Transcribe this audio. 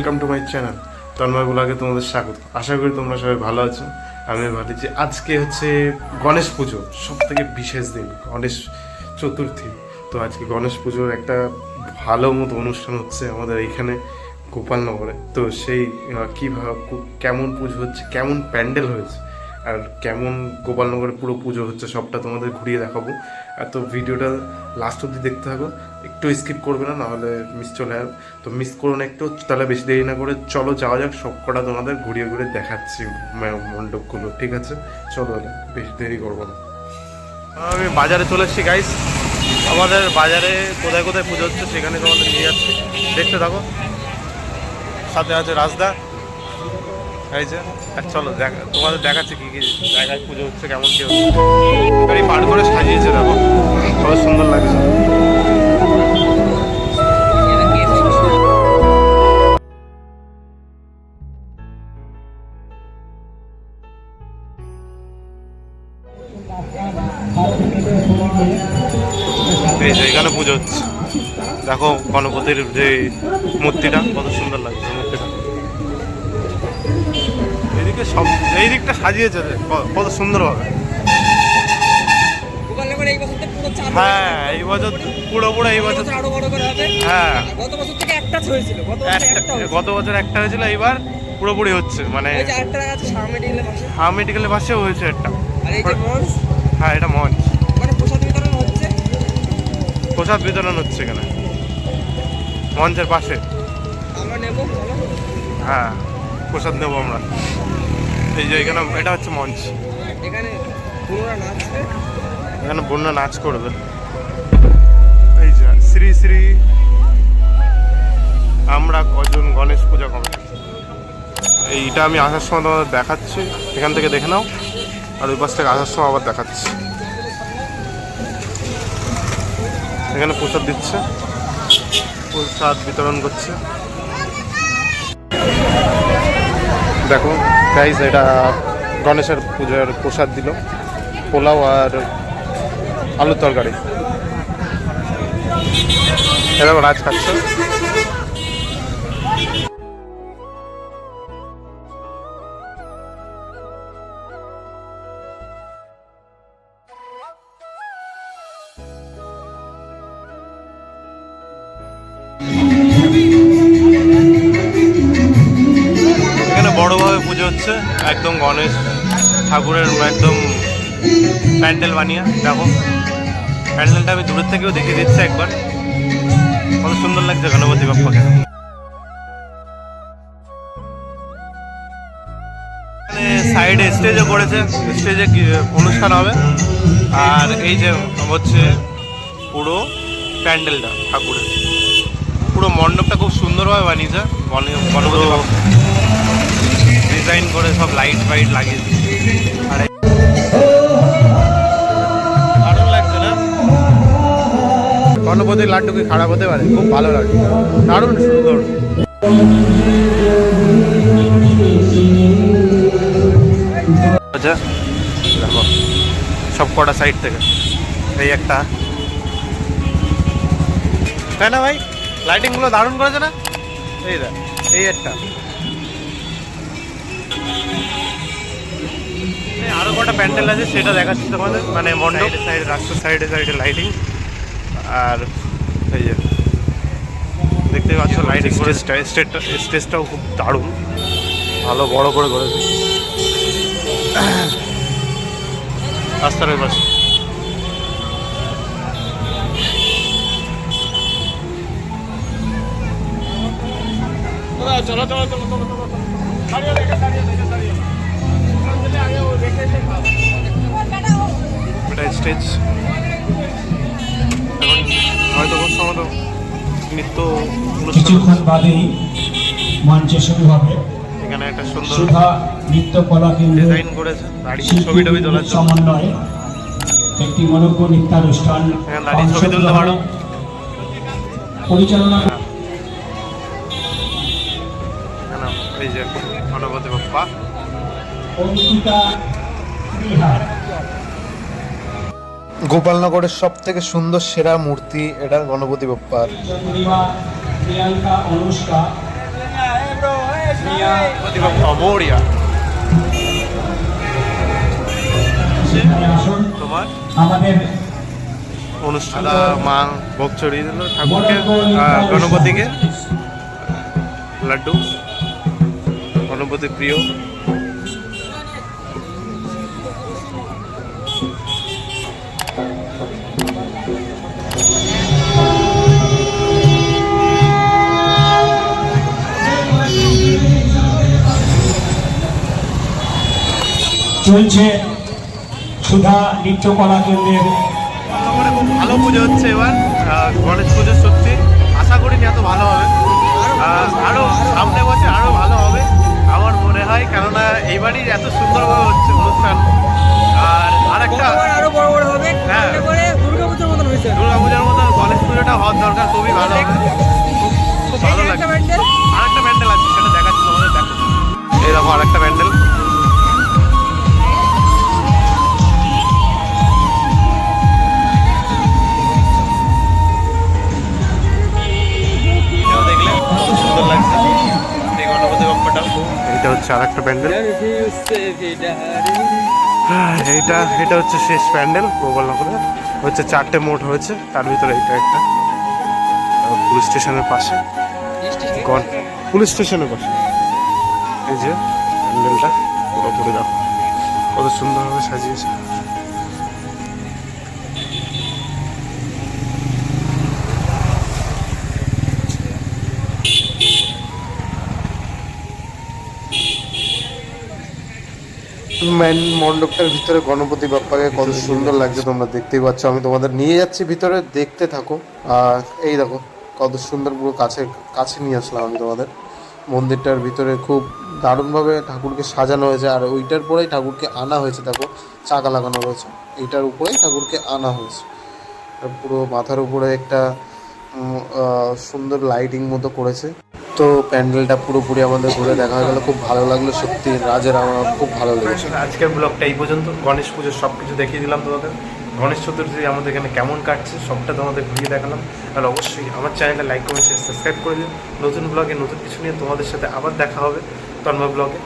Welcome to my channel Tanmoy ব্লগে তোমাদের স্বাগত। আশা করি তোমরা সবাই ভালো আছো। আমি ভালো যে আজকে হচ্ছে গণেশ পুজো সব থেকে বিশেষ দিন, গণেশ চতুর্থী। তো আজকে গণেশ পুজোর একটা ভালো মতো অনুষ্ঠান হচ্ছে আমাদের এইখানে গোপালনগরে। তো সেই কীভাবে, কেমন পুজো হচ্ছে, কেমন প্যান্ডেল হয়েছে আর কেমন গোপালনগরে পুরো পুজো হচ্ছে সবটা তোমাদের ঘুরিয়ে দেখাবো। আর তো ভিডিওটা লাস্ট অব্দি দেখতে থাকো। একটু স্কিপ করবে না, নাহলে মিস চলে যাবে তো মিস করো না একটু, তাহলে বেশি দেরি না করে চলো যাওয়া যাক, সব কটা তোমাদের ঘুরিয়ে ঘুরিয়ে দেখাচ্ছি মণ্ডপগুলো, ঠিক আছে? চলো বেশি দেরি করব না। আমি বাজারে চলে এসেছি গাইস আমাদের বাজারে কোথায় কোথায় পুজো হচ্ছে সেখানে তোমাদের নিয়ে যাচ্ছি। দেখতে থাকো। সাথে আছে রাজদা। এই যে চলো দেখ, তোমাদের দেখাচ্ছি কি কি জায়গায় পুজো হচ্ছে, কেমন কি হচ্ছে। পার করে সাজিয়েছে, দেখো, কত সুন্দর লাগছে। এই যে এখানে পুজো হচ্ছে। দেখো গণপতির যে মূর্তিটা, কত সুন্দর লাগছে। মূর্তিটা সব এই দিকটা সাজিয়েছে কত সুন্দর হবে। গোপালনগর এই বছর থেকে পুরো চালু হ্যাঁ এই বছর এই বছর হ্যাঁ। গত বছর থেকে একটা হয়েছিল গত বছর একটা একটা হয়েছিল। গত বছর একটা হয়েছিল এইবার পুরোপুরি হচ্ছে মানে মেডিকেলের পাশেও হয়েছে একটা। হ্যাঁ এটা মঞ্চ। মানে প্রসাদ বিতরণ হচ্ছে। এখানে। মঞ্চের পাশে। হ্যাঁ প্রসাদ নেব আমরা। এই যে এখানে এটা হচ্ছে মঞ্চ। এখানে এখানে বন্যা নাচ করবে। এই যে শ্রী শ্রী আমরা কজন গণেশ পূজা কমিটি এইটা আমি আসার সময় তোমাদের দেখাচ্ছি। এখান থেকে দেখে নাও। আর ওই পাশ থেকে আসার সময় আবার দেখাচ্ছি। এখানে প্রসাদ দিচ্ছে। প্রসাদ বিতরণ করছে। দেখো। গাইজ এটা গণেশের পুজোর প্রসাদ দিল পোলাও আর আলুর তরকারি। এরকম রাজ খাচ্ছে? বড়ভাবে পুজো হচ্ছে। একদম গণেশ ঠাকুরের একদম প্যান্ডেল বানিয়ে, দেখো। প্যান্ডেলটা আমি দূরের থেকেও দেখে দিচ্ছি একবার। কত সুন্দর লাগছে গণপতি বাপ্পাকে। সাইডে স্টেজও করেছে। স্টেজে অনুষ্ঠান হবে। আর এই যে হচ্ছে পুরো প্যান্ডেলটা ঠাকুরের। পুরো মণ্ডপটা খুব সুন্দরভাবে বানিয়েছে গণ- গণপতি ডিজাইন করে সব লাইট ফাইট লাগিয়ে। আর দারুণ লাগছে না? গণপতির লাড্ডু কি খারাপ হতে পারে খুব ভালো লাড্ডু দারুণ সুন্দর। আচ্ছা দেখো সব কটা সাইড থেকে। এই একটা। তাই না ভাই? লাইটিংগুলো দারুণ করেছে না? এই দেখ এই একটা। এই আরও কটা প্যান্ডেল আছে সেটা দেখাচ্ছি তোমাদের। মানে মণ্ডপ। সাইডে রাস্তার সাইডে সাইডে লাইটিং আর এই যে দেখতে পাচ্ছ লাইটিং স্টেজটা। স্টেজটা স্টেজটাও খুব দারুণ। ভালো বড় করে করেছে। রাস্তার ওই পাশে। এটা স্টেজ হয়তো খুব সম্ভবত নৃত্য অনুষ্ঠান। কিছুক্ষণ বাদেই মঞ্চে শুরু হবে। এখানে একটা সুন্দর সুধা নৃত্য কলা কেন্দ্রের ডিজাইন করেছে দাঁড়িয়ে ছবি টবি তোলার সমন্বয়ে একটি মনোজ্ঞ নৃত্যানুষ্ঠান এখানে দাঁড়িয়ে ছবি তুলতে পারো। পরিচালনা এখানে এই যে গণপতি বাপ্পা গোপালনগরের সব থেকে সুন্দর সেরা মূর্তি এটা গণপতি বাপ্পার। তোমার? আমাদের অনুষ্ঠান মা ভোগ চড়িয়ে দিল ঠাকুরকে গণপতিকে। লাড্ডু। গণপতি প্রিয়। চলছে সুধা নৃত্যকলা কেন্দ্রের ভালো পুজো হচ্ছে এবার। আহ, গণেশ পুজো হচ্ছে আর একটা প্যান্ডেল। এইটা এটা হচ্ছে শেষ প্যান্ডেল গোপালনগরে। হচ্ছে চারটে মোট হয়েছে তার ভিতরে এইটা একটা। পুলিশ স্টেশনের পাশে। গন পুলিশ স্টেশনের পাশে। এই যে প্যান্ডেলটা পুরোপুরি দেখো। কত সুন্দরভাবে সাজিয়েছে। মণ্ডপটার ভিতরে গণপতি বাপ্পাকে কত সুন্দর লাগছে, তোমরা দেখতেই পাচ্ছ। আমি তোমাদের নিয়ে যাচ্ছি, ভিতরে দেখতে থাকো। আর এই দেখো, কত সুন্দর পুরো কাছে কাছে নিয়ে আসলাম আমি তোমাদের। মন্দিরটার ভিতরে খুব দারুণভাবে ঠাকুরকে সাজানো হয়েছে, আর ওইটার পরেই ঠাকুরকে আনা হয়েছে, দেখো, চাকা লাগানো রয়েছে। এইটার উপরেই ঠাকুরকে আনা হয়েছে। পুরো মাথার উপরে একটা সুন্দর লাইটিং মতো করেছে। তো প্যান্ডেলটা পুরোপুরি আমাদের ঘুরে দেখা হয়ে গেল। খুব ভালো লাগল সত্যি, রাজের আমার খুব ভালো লেগেছে। আজকের ব্লগটা এই পর্যন্ত। গণেশ পুজোর সব কিছু দেখিয়ে দিলাম তোমাদের। গণেশ চতুর্থী আমাদের এখানে কেমন কাটছে সবটা তোমাদের ঘুরিয়ে দেখালাম। আর অবশ্যই আমার চ্যানেলটা লাইক কমেন্ট সাবস্ক্রাইব করে দিন নতুন ব্লগে নতুন কিছু নিয়ে তোমাদের সাথে আবার দেখা হবে তন্ময় ব্লগে